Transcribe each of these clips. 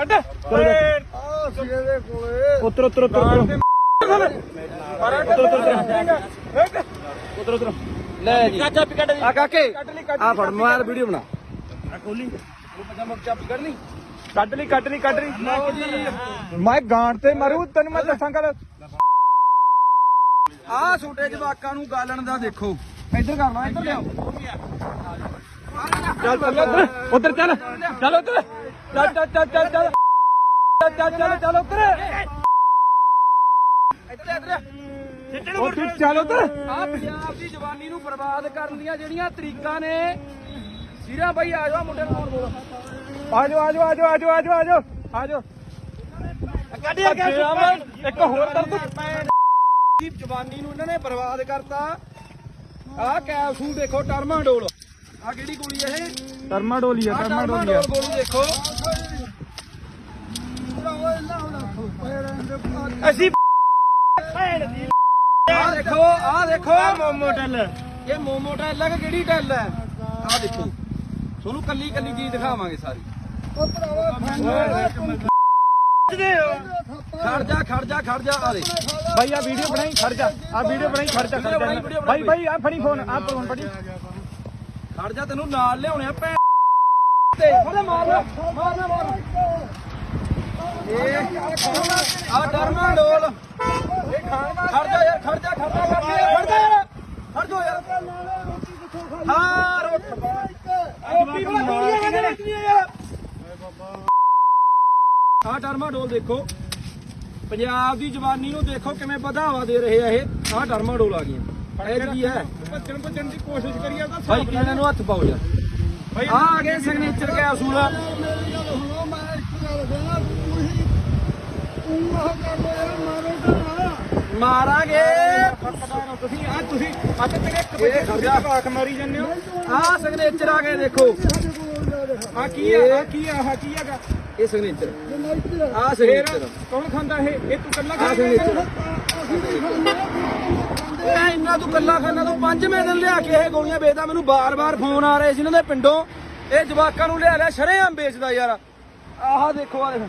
ਕੱਢ। ਆ ਸੀਗੇ ਦੇ ਕੋਲੇ। ਉਤਰ ਉਤਰ ਉਤਰ ਉਤਰ। ਉਤਰ ਉਤਰ ਉਤਰ। ਲੈ ਜੀ। ਚਾਚਾ ਵੀ ਕੱਢ ਆ ਕਾਕੇ ਕੱਢ ਲਈ ਕੱਢ ਆ ਫੜ ਮੋਬਾਈਲ ਵੀਡੀਓ ਬਣਾ। ਆ ਖੋਲੀ। ਚਾਬੀ ਕੱਢ ਲਈ। ਕੱਢ ਲਈ ਕੱਢ ਲਈ ਕੱਢ ਲਈ। ਲਓ ਜੀ ਮੈਂ ਗਾਂਟ ਤੇ ਮਰੂ ਤੈਨੂੰ ਮੈਂ ਦੱਸਾਂ ਗੱਲ। ਆ ਛੋਟੇ ਜਵਾਕਾਂ ਨੂੰ ਗਾਲਣ ਦਾ ਦੇਖੋ। ਇੱਧਰ ਕਰ ਲਓ ਇੱਧਰ ਲਿਆਓ। ਚੱਲ ਚੱਲ ਉਧਰ ਚੱਲ। ਚੱਲ ਉਧਰ। ਚੱਲ ਚੱਲ ਚੱਲ ਚੱਲ ਚੱਲ। ਚੱਲ ਚੱਲ ਚੱਲ ਚੱਲ ਉਧਰ। ਇੱਧਰ ਇੱਧਰ। ਉਹ ਤੂੰ ਚੱਲ ਉਧਰ। ਆ ਪੰਜਾਬ ਦੀ ਜਵਾਨੀ ਨੂੰ ਬਰਬਾਦ ਕਰਨ ਦੀਆਂ ਜਿਹੜੀਆਂ ਤਰੀਕਾਂ ਨੇ ਸੀਰਾ ਬਾਈ ਆ ਜਾਓ ਮੁੰਡੇ ਨੂੰ ਫੋਨ ਬੋਲ ਆਜੋ ਆਜੋ ਆਜੋ ਆਜੋ ਆਜੋ ਆਜੋ ਆਜੋ ਕੱਢਿਆ ਇੱਕ ਹੋਰ ਕਰ ਤੂੰ ਦੀ ਜਵਾਨੀ ਨੂੰ ਇਹਨਾਂ ਨੇ ਬਰਬਾਦ ਕਰਤਾ। ਆ ਕੈਪਸੂਲ ਦੇਖੋ ਟਰਮਾਡੋਲ। ਆ ਕਿਹੜੀ ਗੋਲੀ ਇਹ? ਟਰਮਾਡੋਲੀ ਆ ਟਰਮਾਡੋਲੀ ਆ। ਗੋਲੀ ਦੇਖੋ। ਅਸੀਂ ਆ ਦੇਖੋ ਆ ਦੇਖੋ। ਮੋਮੋ ਟੱਲ। ਇਹ ਮੋਮੋ ਟੈਲ ਹੈ ਕਿਹੜੀ ਟੈਲ ਹੈ ਆ ਦੇਖੋ। ਤੁਹਾਨੂੰ ਕੱਲੀ ਕੱਲੀ ਚੀਜ਼ ਦਿਖਾਵਾਂਗੇ ਸਾਰੀ। ਖੜ ਜਾ ਖੜ ਜਾ ਖੜ ਜਾ ਆ ਦੇ ਭਾਈ ਆ ਵੀਡੀਓ ਬਣਾਈ ਖੜ ਜਾ। ਆ ਵੀਡੀਓ ਬਣਾਈ ਖੜ ਜਾ ਖੜ ਜਾ। ਭਾਈ ਭਾਈ ਆ ਫੜੀ ਫੋਨ ਆ ਫੋਨ ਫੜੀ। ਖੜ ਜਾ, ਤੈਨੂੰ ਨਾਲ ਲਿਆਉਣੇ ਆ ਭੈਣ। ਤੇ ਫੜੇ ਮਾਰ ਲੈ, ਮਾਰ ਇਹ ਆ ਡਰਮਾਡੋਲ ਇਹ ਖੜ ਜਾ ਯਾਰ, ਖੜ ਜਾ ਖੜ ਜਾ ਖੜ ਜਾ ਯਾਰ। ਖੜ ਜਾ ਯਾਰ। ਹਾਂ, ਰੋਟੀ ਵਾਲਾ ਗੋਲੀਆਂ ਕਹਿੰਦੇ ਰੱਖਦੀਆਂ ਯਾਰ ਆ ਡਰਮਾਡੋਲ ਦੇਖੋ। ਪੰਜਾਬ ਦੀ ਜਵਾਨੀ ਨੂੰ ਦੇਖੋ ਕਿਵੇਂ ਵਧਾਵਾ ਦੇ ਰਹੇ ਆ ਇਹ। ਆ ਡਰਮਾਡੋਲ ਆ ਗਈਆਂ। ਇਹ ਕੀ ਹੈ। ਭੱਜਣ ਭੱਜਣ ਦੀ ਕੋਸ਼ਿਸ਼ ਕਰੀਏ ਤਾਂ ਭਾਈ ਕਿਹਨਾਂ ਨੂੰ ਹੱਥ ਪਾਓ ਯਾਰ ਭਾਈ ਆ ਆ ਗਏ ਸਿਗਨੇਚਰ ਕੈਪਸੂਲ ਮਾਰਾਂਗੇ। ਤੁਸੀਂ ਆ ਤੁਸੀਂ ਅੱਜ ਤੱਕ ਇੱਕ ਇਹ ਖੜ ਜਾ। ਪਾਕ ਮਾਰੀ ਜਾਂਦੇ ਹੋ। ਆ ਸਿਗਨੇਚਰ ਆ ਗਏ ਦੇਖੋ। ਆ ਕੀ ਆ ਆ ਕੀ ਆ ਆਹ ਕੀ ਹੈਗਾ? ਇਹ ਸਿਗਨੇਚਰ ਆ। ਸਿਗਨੇਚਰ ਕੌਣ ਖਾਂਦਾ ਇਹ? ਇਹ ਤੂੰ ਕੱਲਾ ਆ ਖਾ ਸਿਗਨੇਚਰ ਇਹ ਇੰਨਾ ਤੂੰ ਕੱਲਾ ਖਾਨਾ ਤੂੰ ਪੰਜਵੇਂ ਦਿਨ ਲਿਆ ਕੇ ਇਹ ਗੋਲੀਆਂ ਵੇਚਦਾ। ਮੈਨੂੰ ਬਾਰ-ਬਾਰ ਫੋਨ ਆ ਰਹੇ ਸੀ ਇਹਨਾਂ ਦੇ ਪਿੰਡੋਂ। ਇਹ ਜਵਾਕਾਂ ਨੂੰ ਲਿਆ ਲਿਆ ਸ਼ਰੇਆਮ ਵੇਚਦਾ ਯਾਰ। ਆਹ ਦੇਖੋ ਆ ਦੇਖ।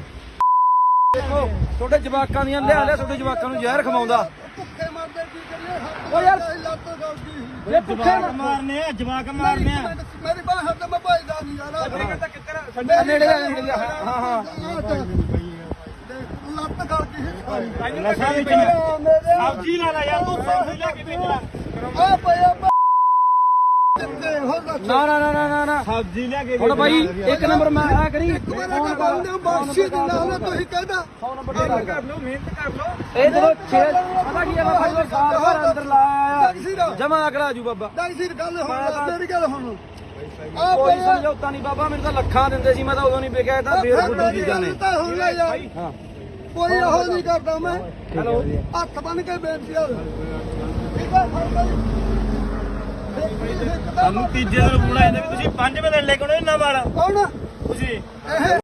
ਤੁਹਾਡੇ ਜਵਾਕਾਂ ਦੀਆਂ ਲਿਆ ਲਿਆ ਤੁਹਾਡੇ ਜਵਾਕਾਂ ਨੂੰ ਜ਼ਹਿਰ ਖਵਾਉਂਦਾ। ਓ ਯਾਰ ਇਹ ਭੁੱਖੇ ਮਰ- ਮਾਰਨੇ ਆ ਜਵਾਕ ਮਾਰਨੇ ਆ। ਮੇਰੀ ਬਾਹ ਹੱਥ ਮੈਂ ਭਾਈਦਾ ਨਹੀਂ ਯਾਰ। ਨੇੜੇ ਆ, ਹਾਂ ਹਾਂ। ਲੱਤ ਕੇ ਨਸ਼ਾ ਵਿੱਚ ਸਬਜ਼ੀ ਲਾ ਲੈ ਯਾਰ ਤੂੰ ਸਬਜ਼ੀ ਲੈ ਕੇ ਵੇਚਣਾ। ਆ ਪਿਆ ਜਿੱਤੇ ਹੋਰ ਦੱਸ ਨਾ ਨਾ ਨਾ ਨਾ ਨਾ ਨਾ। ਸਬਜ਼ੀ ਲੈ ਕੇ ਹੁਣ ਬਾਈ ਇੱਕ ਨੰਬਰ ਮੈਂ ਆ ਕਰੀ। ਮੇਰੇ ਕਾ ਬੰਦੇ ਬਖਸ਼ੀ ਦਿੰਦਾ ਹੁੰਦਾ ਤੁਸੀਂ ਕਹਿੰਦਾ। ਕਰ ਲਓ ਮਿਹਨਤ ਕਰ ਲਓ। ਇਹ ਜਦੋਂ ਛੇ ਪਤਾ ਕੀ ਆ ਬਾਬਾ ਜਦੋਂ ਸਾਲ ਭਰ ਅੰਦਰ ਲਾਇਆ ਟੈਕਸੀ ਦਾ ਜਮਾ ਕਰਾ ਜੂ ਬਾਬਾ। ਦੀ ਗੱਲ ਹੁਣ ਮੇਰੀ ਗੱਲ ਹੁਣ। ਆ ਕੋਈ ਸਮਝੌਤਾ ਨਹੀਂ ਬਾਬਾ ਮੈਨੂੰ ਤਾਂ ਲੱਖਾਂ ਦਿੰਦੇ ਸੀ ਮੈਂ ਤਾਂ ਉਦੋਂ ਨਹੀਂ ਵਿਕਿਆ ਤਾਂ ਬੇਰੁੱਧੂ ਚੀਜ਼ਾਂ ਨੇ। ਹਾਂ। ਕੋਈ ਉਹ ਨਹੀਂ ਕਰਦਾ ਮੈਂ। ਹੈਲੋ ਹੱਥ ਬੰਨ ਕੇ ਬੇਨਤੀ ਆ। ਠੀਕ ਲਈ ਸਾਨੂੰ ਤੀਜੇ ਦਿਨ ਵੀ ਤੁਸੀਂ ਪੰਜਵੇਂ ਦਿਨ ਲੈ ਕੇ ਆਉਣੇ ਨਾ ਵਾਲ। ਕੌਣ? ਤੁਸੀਂ। ਇਹ